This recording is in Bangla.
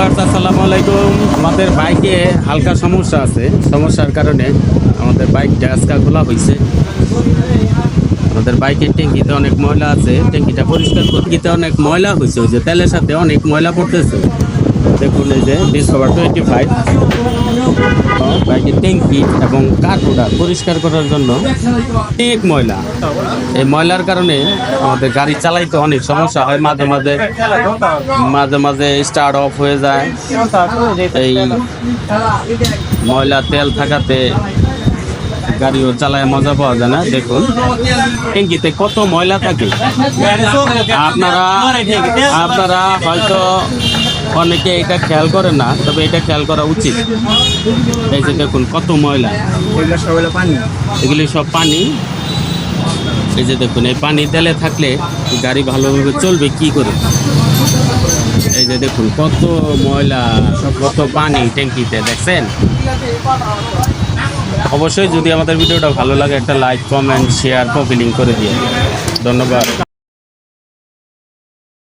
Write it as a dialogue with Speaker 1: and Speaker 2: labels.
Speaker 1: ভিউয়ার্স, আসসালামু আলাইকুম। আমাদের বাইকে হালকা সমস্যা আছে। সমস্যার কারণে আমাদের বাইকটা আজকা খোলা হয়েছে। আমাদের বাইকের ট্যাঙ্কিতে অনেক ময়লা আছে। ট্যাঙ্কিটা পরিষ্কার করতে অনেক ময়লা হয়েছে। ওই যে তেলের সাথে অনেক ময়লা পড়তেছে। দেখুন এই যে ডিসকভার টোয়েন্টি ফাইভ ট্যাঙ্কি এবং কাঠোটা পরিষ্কার করার জন্য অনেক ময়লা। এই ময়লার কারণে আমাদের গাড়ি চালাইতে অনেক সমস্যা হয়। মাঝে মাঝে মাঝে মাঝে স্টার্ট অফ হয়ে যায়। এই ময়লা তেল থাকাতে গাড়িও চালায় মজা পাওয়া যায় না। দেখুন, ট্যাঙ্কিতে কত ময়লা থাকে। আপনারা আপনারা হয়তো অনেকে এটা খেয়াল করে না তবে এটা খেয়াল করা উচিত। এই যে দেখুন কত ময়লা।
Speaker 2: এগুলো সব পানি।
Speaker 1: এগুলি সব পানি। এই যে দেখুন এই পানি তেলে থাকলে গাড়ি ভালোভাবে চলবে কি করে? এই যে দেখুন কত ময়লা কত পানি ট্যাঙ্কিতে দেখছেন? অবশ্যই যদি আমাদের ভিডিওটা ভালো লাগে একটা like comment share copy link করে দিয়ে ধন্যবাদ।